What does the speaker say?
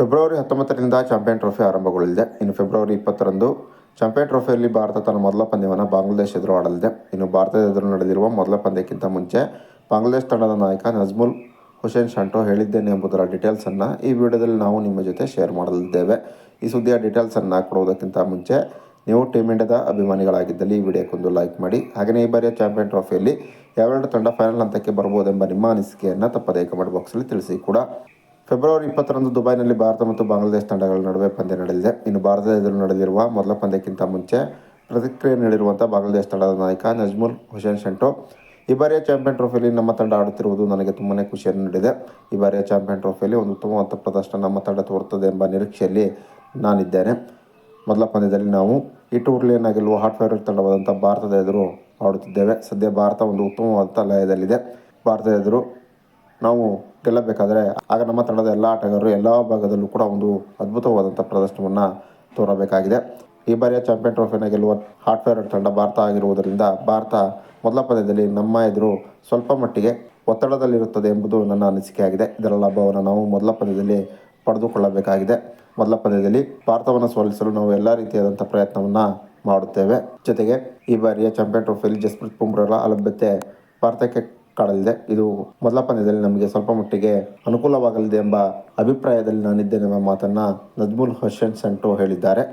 February ಹತ್ತೊಂಬತ್ತರಿಂದ champion trophy ಆರಂಭಗೊಳ್ಳಲಿದೆ. ಇನ್ನು ಫೆಬ್ರವರಿ ಇಪ್ಪತ್ತರಂದು ಚಾಂಪಿಯನ್ ಟ್ರೋಫಿಯಲ್ಲಿ ಭಾರತ ತನ್ನ ಮೊದಲ ಪಂದ್ಯವನ್ನು ಬಾಂಗ್ಲಾದೇಶ ಎದುರು ಆಡಲಿದೆ. ಇನ್ನು ಭಾರತದ ಎದುರು ನಡೆದಿರುವ ಮೊದಲ ಪಂದ್ಯಕ್ಕಿಂತ ಮುಂಚೆ ಬಾಂಗ್ಲಾದೇಶ ತಂಡದ ನಾಯಕ ನಜ್ಮುಲ್ ಹುಸೇನ್ ಶಾಂಟೋ ಹೇಳಿದ್ದೇನೆ ಎಂಬುದರ ಡೀಟೇಲ್ಸನ್ನು ಈ ವಿಡಿಯೋದಲ್ಲಿ ನಾವು ನಿಮ್ಮ ಜೊತೆ ಶೇರ್ ಮಾಡಲಿದ್ದೇವೆ. ಈ ಸುದ್ದಿಯ ಡೀಟೇಲ್ಸನ್ನು ಕೊಡುವುದಕ್ಕಿಂತ ಮುಂಚೆ ನೀವು ಟೀಮ್ ಇಂಡಿಯಾದ ಅಭಿಮಾನಿಗಳಾಗಿದ್ದಲ್ಲಿ ಈ ವಿಡಿಯೋಕ್ಕೊಂದು ಲೈಕ್ ಮಾಡಿ. ಹಾಗೆಯೇ ಈ ಬಾರಿಯ ಚಾಂಪಿಯನ್ ಟ್ರೋಫಿಯಲ್ಲಿ ಯಾವೆರಡು ತಂಡ ಫೈನಲ್ ಹಂತಕ್ಕೆ ಬರ್ಬೋದೆಂಬ ನಿಮ್ಮ ಅನಿಸಿಕೆಯನ್ನು ತಪ್ಪದೇ ಕಮೆಂಟ್ ಬಾಕ್ಸಲ್ಲಿ ತಿಳಿಸಿ ಕೂಡ. ಫೆಬ್ರವರಿ ಇಪ್ಪತ್ತರಂದು ದುಬೈನಲ್ಲಿ ಭಾರತ ಮತ್ತು ಬಾಂಗ್ಲಾದೇಶ ತಂಡಗಳ ನಡುವೆ ಪಂದ್ಯ ನಡೆದಿದೆ. ಇನ್ನು ಭಾರತದ ಎದುರು ನಡೆದಿರುವ ಮೊದಲ ಪಂದ್ಯಕ್ಕಿಂತ ಮುಂಚೆ ಪ್ರತಿಕ್ರಿಯೆ ನೀಡಿರುವಂಥ ಬಾಂಗ್ಲಾದೇಶ ತಂಡದ ನಾಯಕ ನಜ್ಮುಲ್ ಹುಸೇನ್ ಶೆಂಟು, ಈ ಬಾರಿಯ ಚಾಂಪಿಯನ್ ಟ್ರೋಫಿಯಲ್ಲಿ ನಮ್ಮ ತಂಡ ಆಡುತ್ತಿರುವುದು ನನಗೆ ತುಂಬಾ ಖುಷಿಯನ್ನು ನೀಡಿದೆ. ಈ ಬಾರಿಯ ಚಾಂಪಿಯನ್ ಟ್ರೋಫಿಯಲ್ಲಿ ಒಂದು ಉತ್ತಮವಾದ ಪ್ರದರ್ಶನ ನಮ್ಮ ತಂಡ ತೋರುತ್ತದೆ ಎಂಬ ನಿರೀಕ್ಷೆಯಲ್ಲಿ ನಾನಿದ್ದೇನೆ. ಮೊದಲ ಪಂದ್ಯದಲ್ಲಿ ನಾವು ಈ ಟೂರ್ಲಿಯನ್ನು ಗೆಲ್ಲುವ ಹಾಟ್ ಫೇವರೇಟ್ ತಂಡವಾದಂಥ ಭಾರತದ ಎದುರು ಆಡುತ್ತಿದ್ದೇವೆ. ಸದ್ಯ ಭಾರತ ಒಂದು ಉತ್ತಮವಾದ ಲಯದಲ್ಲಿದೆ. ಭಾರತದ ಎದುರು ನಾವು ಗೆಲ್ಲಬೇಕಾದರೆ ಆಗ ನಮ್ಮ ತಂಡದ ಎಲ್ಲ ಆಟಗಾರರು ಎಲ್ಲ ಭಾಗದಲ್ಲೂ ಕೂಡ ಒಂದು ಅದ್ಭುತವಾದಂಥ ಪ್ರದರ್ಶನವನ್ನು ತೋರಬೇಕಾಗಿದೆ. ಈ ಬಾರಿಯ ಚಾಂಪಿಯನ್ ಟ್ರೋಫಿನ ಗೆಲ್ಲುವ ಹಾಟ್ ಫೇವರೇಟ್ ತಂಡ ಭಾರತ ಆಗಿರುವುದರಿಂದ ಭಾರತ ಮೊದಲ ಪಂದ್ಯದಲ್ಲಿ ನಮ್ಮ ಎದುರು ಸ್ವಲ್ಪ ಮಟ್ಟಿಗೆ ಒತ್ತಡದಲ್ಲಿರುತ್ತದೆ ಎಂಬುದು ನನ್ನ ಅನಿಸಿಕೆಯಾಗಿದೆ. ಇದರ ಲಾಭವನ್ನು ನಾವು ಮೊದಲ ಪಂದ್ಯದಲ್ಲಿ ಪಡೆದುಕೊಳ್ಳಬೇಕಾಗಿದೆ. ಮೊದಲ ಪಂದ್ಯದಲ್ಲಿ ಭಾರತವನ್ನು ಸೋಲಿಸಲು ನಾವು ಎಲ್ಲ ರೀತಿಯಾದಂಥ ಪ್ರಯತ್ನವನ್ನು ಮಾಡುತ್ತೇವೆ. ಜೊತೆಗೆ ಈ ಬಾರಿಯ ಚಾಂಪಿಯನ್ ಟ್ರೋಫಿಯಲ್ಲಿ ಜಸ್ಪ್ರೀತ್ ಬುಮ್ರಾರ ಅಲಭ್ಯತೆ ಭಾರತಕ್ಕೆ ಕಾಡಲಿದೆ ಇದು ಮೊದಲ ಪಂದ್ಯದಲ್ಲಿ ನಮಗೆ ಸ್ವಲ್ಪ ಮಟ್ಟಿಗೆ ಅನುಕೂಲವಾಗಲಿದೆ ಎಂಬ ಅಭಿಪ್ರಾಯದಲ್ಲಿ ನಾನಿದ್ದೇನೆ ಎಂಬ ಮಾತನ್ನು ನಜ್ಮುಲ್ ಹುಸೇನ್ ಸಂಟು ಹೇಳಿದ್ದಾರೆ.